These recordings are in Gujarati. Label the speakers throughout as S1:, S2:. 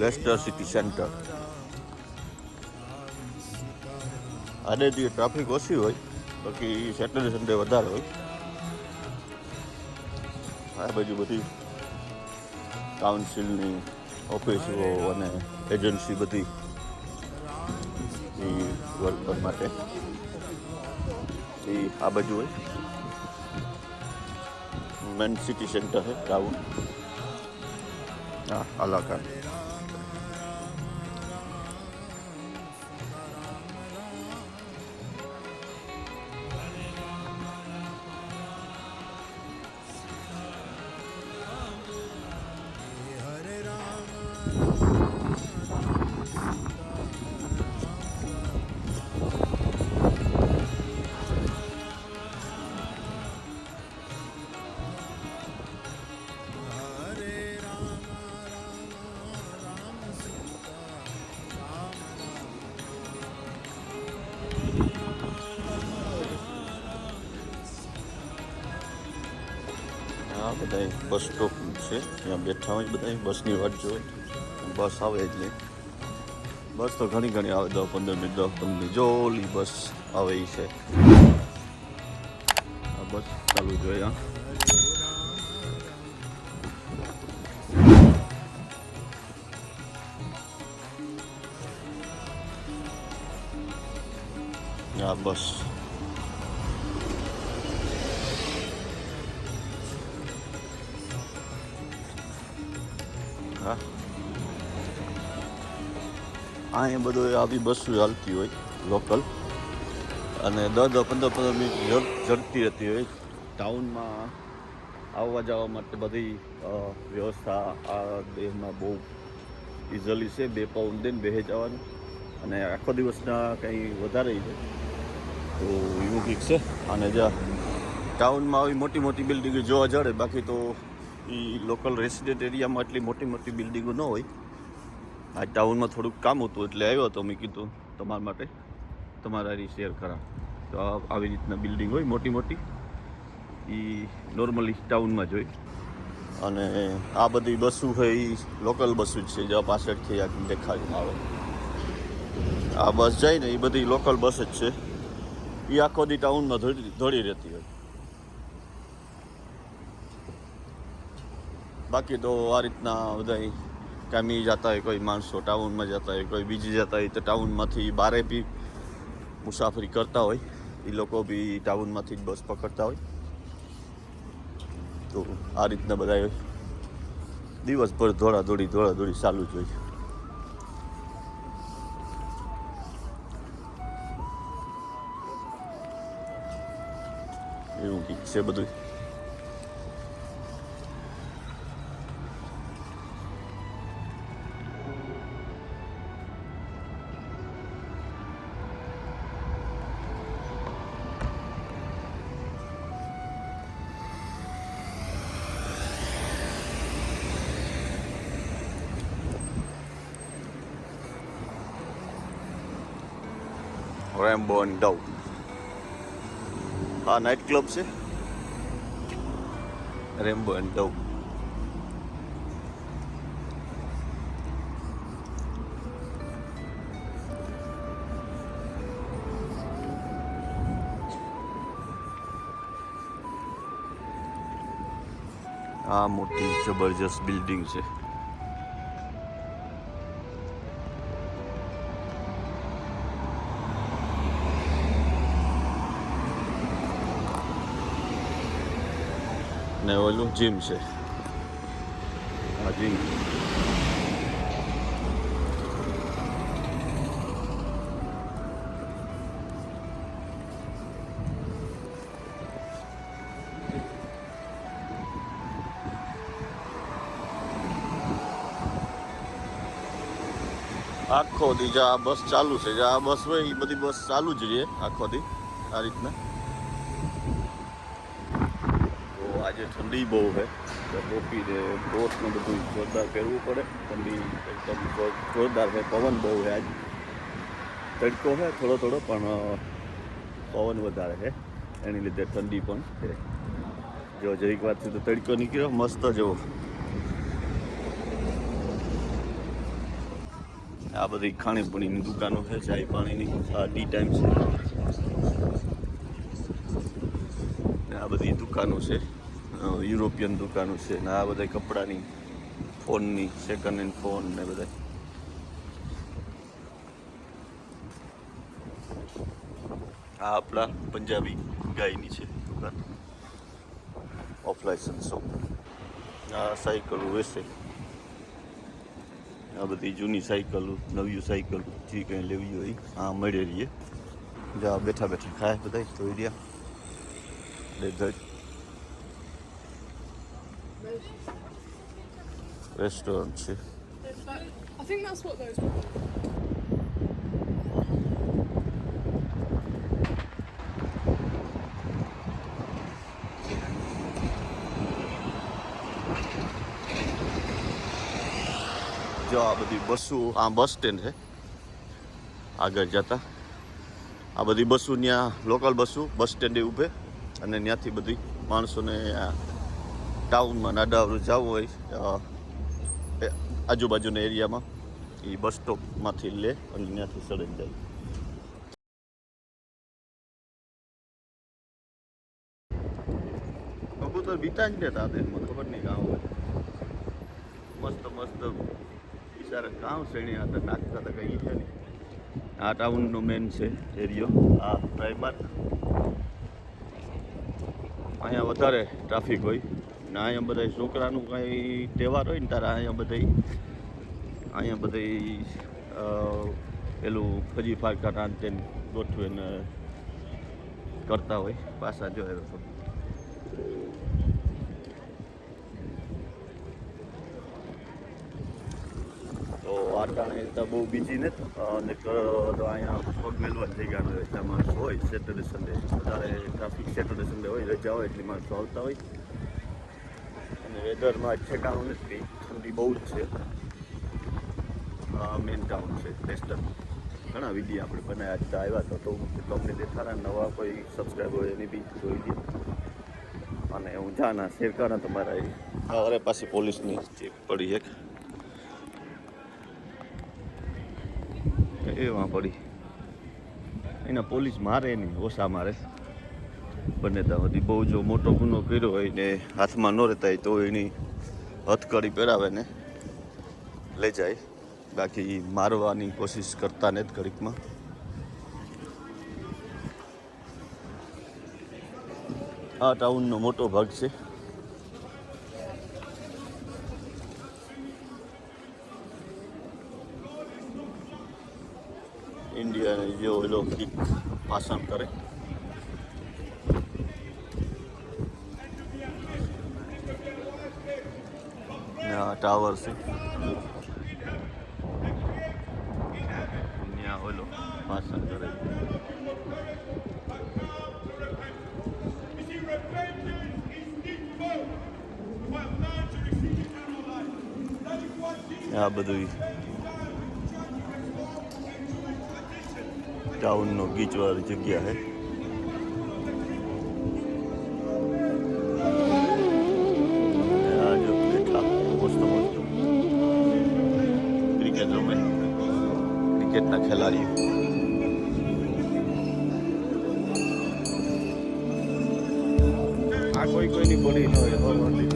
S1: લેસ્ટર સિટી સેન્ટર આડેથી ટ્રાફિક ઓછી હોય, બાકી સેટરડે સન્ડે વધારે હોય. આ બાજુ બધી કાઉન્સિલની ઓફિસો અને એજન્સી બધી એ વર્કર માટે. એ આ બાજુ હોય. મેન સિટી સેન્ટર છે ટાઉન હા અલાકા આ બધા બસ સ્ટોપ છે. ત્યાં બેઠા હોય બધા બસની વાટ જોવે બસ આવે એટલે. બસ તો ઘણી ઘણી આવે. દસ પંદર મિનિટ દસ પંદર મિનિટ. જો બસ આવે એ છે. આ બસ ચાલુ જોઈએ આ બસ. હા. અહીંયા બધું આવી બસો ચાલતી હોય લોકલ અને દસ દસ પંદર પંદર મિનિટ ચડતી રહેતી હોય. ટાઉનમાં આવવા જવા માટે બધી વ્યવસ્થા આ દેહમાં બહુ ઇઝીલી છે. બે પાઉન્ડ દઈને બે જવાનું. અને આખો દિવસના કંઈ વધારે છે. તો એવું છે. અને જ્યાં ટાઉનમાં આવી મોટી મોટી બિલ્ડિંગો જોવા જડે. બાકી તો એ લોકલ રેસિડેન્ટ એરિયામાં એટલી મોટી મોટી બિલ્ડિંગો ન હોય. આ ટાઉનમાં થોડુંક કામ હતું એટલે આવ્યો હતો મેં કીધું તમારા માટે તમારા હારી શેર કરા તો આવી રીતના બિલ્ડિંગ હોય મોટી મોટી. એ નોર્મલી ટાઉનમાં જોઈ અને આ બધી બસો હોય એ લોકલ બસો જ છે જ્યાં પાછળથી આ દેખાડીને આવે. આ બસ જાય ને એ બધી લોકલ બસ જ છે. એ આખો દી ટાઉનમાં ધોળી રહેતી હોય. બાકી તો આ રીતના બધા કામી જતા હોય, કોઈ માણસો ટાઉનમાં જતા હોય, કોઈ બીજી જતા હોય, તો ટાઉનમાંથી બારે બી મુસાફરી કરતા હોય. એ લોકો બી ટાઉનમાંથી જ બસ પકડતા હોય. તો આ રીતના બધા દિવસભર દોડા દોડી દોડા દોડી ચાલુ જ હોય. એવું કંઈક છે બધું રેમ્બો એન્ડ ડવ આ નાઇટ ક્લબ છે? રેમ્બો એન્ડ ડવ આ મોટી જબરજસ્ત બિલ્ડિંગ છે. ને ઓલું જીમ છે આ જીમ આખો દી જે આ બસ ચાલુ છે જે આ બસ હોય એ બધી બસ ચાલુ જ રહે આખો દી આ રીતના તો આજે ઠંડી બહુ છે. ટોપી ને કોટ ને બધું જોરદાર પહેરવું પડે. ઠંડી એકદમ જોરદાર છે. પવન બહુ છે આજ. તડકો છે થોડો થોડો, પણ પવન વધારે છે. એની લીધે ઠંડી પણ છે. જો જરીક વાતથી તો તડકો નીકળ્યો. મસ્ત જેવો આ બધી ખાણીપીણીની દુકાનો છે, ચાય પાણીની, આ ટી ટાઈમ છે આ બધી દુકાનો છે. યુરોપિયન દુકાનો છે ને આ બધા કપડાની, ફોનની સેકન્ડ હેન્ડ ફોન ને બધા આ આપણા પંજાબી ગાયની છે દુકાન. ઓફ લાઇસન્સ આ સાયકલો વેસે. આ બધી જૂની સાયકલો, નવી સાયકલ જે કંઈ લેવી હોય, આ મળે રહીએ. જા બેઠા બેઠા ખાય બધા જોઈ રહ્યા. રેસ્ટોરન્ટ છે
S2: I think that's what those were.
S1: જો આ બધી બસો આ બસ સ્ટેન્ડ છે. આગળ જતા. આ બધી બસો ત્યાં લોકલ બસો બસ સ્ટેન્ડે ઊભે. અને ત્યાંથી બધી માણસોને આ ટાઉનમાં નાડાવરું જવું હોય આજુબાજુના એરિયામાં, એ બસ સ્ટોપમાંથી લે અને ત્યાંથી સડન જાય. કબૂતર બીતા જ લેતા હતા એમાં ખબર નહીં ગામ હોય. મસ્ત મસ્ત બિચારા કામ શ્રેણી હતા, નાખતા હતા, કંઈ છે નહીં. આ ટાઉનનો મેન છે એરિયો. આ ડ્રાઈવર અહીંયા વધારે ટ્રાફિક હોય. ને અહીંયા બધા છોકરાનું કંઈ તહેવાર હોય ને તારા અહીંયા બધા અહીંયા બધા પેલું ફજી ફારકા રાંધે તેને ગોઠવે ને કરતા હોય, પાછા જો તો. તો આટાણે બહુ બીજી ને અને અહીંયા પગ મેળવા થઈ ગયા એટલા માણસો હોય સેટરડે સન્ડે વધારે ટ્રાફિક સેટરડે સન્ડે હોય, રજા હોય એટલી માણસો આવતા હોય. અને વેધરમાં ઠેકાણું નથી. ઠંડી બહુ જ છે. મેન ટાઉન છે વેસ્ટર્ન ઘણા વીડિયો આપણે બનાવ્યા હતા, આવ્યા હતા. તો તમને દેખાડા નવા કોઈ સબસ્ક્રાઈબર એની બી જોઈ દે અને હું જાના શેરકાના તમારા એ. અરે પાસે પોલીસની ચેક પડી એક. એમાં પડી. એના પોલીસ મારે નહીં, ઓછા મારે. બંને ત્યાં સુધી બહુ જો મોટો ગુનો કર્યો હોય ને હાથમાં ન રહેતા હોય તો એની હથકડી પહેરાવે ને લઈ જાય. બાકી મારવાની કોશિશ કરતા ને જ ઘડીકમાં. આ ટાઉનનો મોટો ભાગ છે. ઇન્ડિયાને જે ઓલો કિક ભાષણ કરે. ટાવર છે ત્યાં ઓલો ભાષણ કરે આ બધું ટાઉનનો ગીચવાળી જગ્યા છે ક્રિકેટના ખેલાડીઓ આ કોઈ કોઈની બોલી ન હોય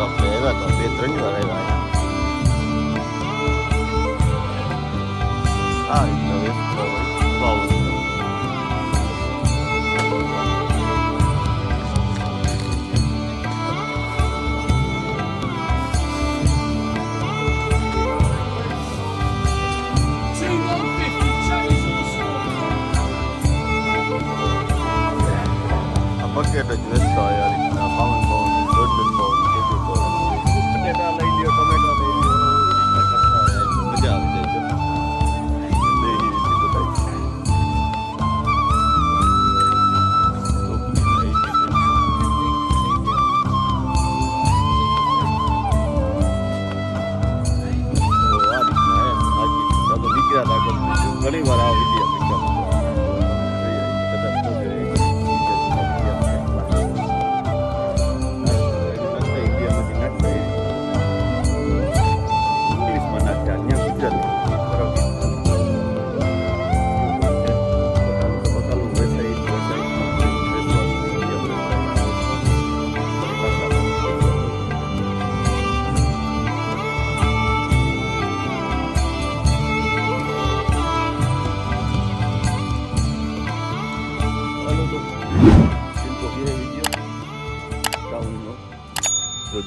S1: Kafe'ye kafeye tren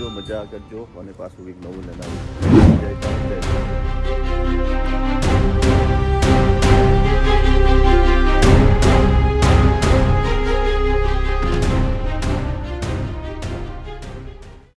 S1: આવજો મજા કરજો અને પાછું કંઈક નવું ને નવું જય જય.